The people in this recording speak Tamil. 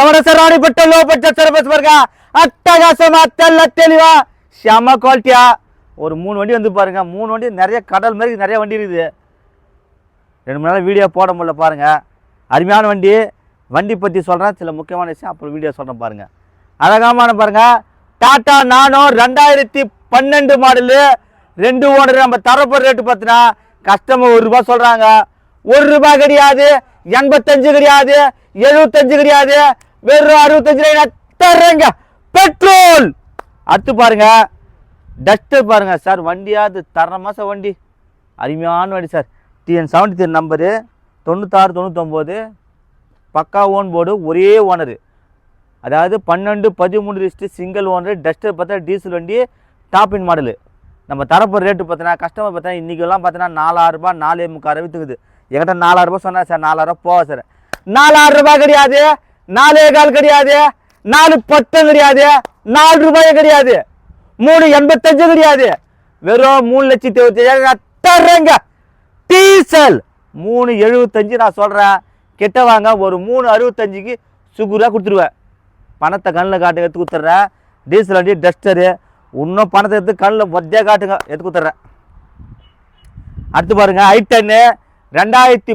சமரச ராணிப்பட்ட லோ பட்ஜெட் சர்வீஸ் பாருங்க அட்டகாசமா தெல்ல தெளிவா. செம குவாலிட்டியா ஒரு மூணு வண்டி வந்து பாருங்க. மூணு வண்டி நிறைய கடல் மாதிரி நிறைய வண்டி இருக்குது. ரெண்டு மணி நேரம் வீடியோ போட முடியல பாருங்க. அருமையான வண்டி. வண்டி பற்றி சொல்கிறேன் சில முக்கியமான விஷயம் அப்புறம் வீடியோ சொல்கிறேன் பாருங்க. அழகாமான பாருங்க. டாட்டா நானோ ரெண்டாயிரத்தி பன்னெண்டு மாடலு. ரெண்டு ஓனர் நம்ம தரப்போகிற ரேட்டு பார்த்தீங்கன்னா கஸ்டமர் ஒரு ரூபா சொல்கிறாங்க ஒரு ரூபாய் கிடையாது. எண்பத்தஞ்சு கிடையாது. எழுபத்தஞ்சு கிடையாது. வெறும் அறுபத்தஞ்சு ரூபாய் தர்றேங்க. பெட்ரோல்! அடுத்து பாருங்க. டஸ்ட்டு பாருங்க சார் வண்டியாவது தரமா சார் வண்டி? அருமையான வண்டி sir TN seventy three number தொண்ணூத்தாறு தொண்ணூத்தொம்போது பக்கா ஓன் போர்டு ஒரே ஓனரு அதாவது பன்னெண்டு பதிமூணு லிஸ்ட்டு சிங்கிள் ஓனரு டஸ்டர் பார்த்தா டீசல் வண்டி டாப்பின் மாடலு நம்ம தரப்பு ரேட்டு பார்த்தீங்கன்னா கஸ்டமர் பார்த்தா இன்றைக்கெல்லாம் பார்த்தீங்கன்னா நாலாயிரரூபா நாலே முக்கால் விற்றுக்குது என்கிட்ட நாலாயிரரூபா சொன்னா சார் நாலாயிரரூபா போவா சார் நாலாயிரம் ரூபாய் கிடையாது. நாலே கால் கிடையாது நாலு பத்து கிடையாது நாலு ரூபாயும் கிடையாது மூணு எண்பத்தஞ்சு கிடையாது. வெறும் மூணு லட்சத்தி இருபத்தி தர்றேங்க. டீசல் மூணு எழுபத்தஞ்சு நான் சொல்கிறேன் கெட்ட வாங்க ஒரு மூணு அறுபத்தஞ்சுக்கு சுகுராக கொடுத்துருவேன். பணத்தை கண்ணில் காட்டுங்க எடுத்து கொடுத்துட்றேன். டீசல் வண்டி டஸ்டரு. இன்னும் பணத்தை எடுத்து கண்ணில் ஒத்தையாக காட்டுங்க எடுத்து கொடுத்துட்றேன். அடுத்து பாருங்கள் ஐ டென்னு. ரெண்டாயிரத்தி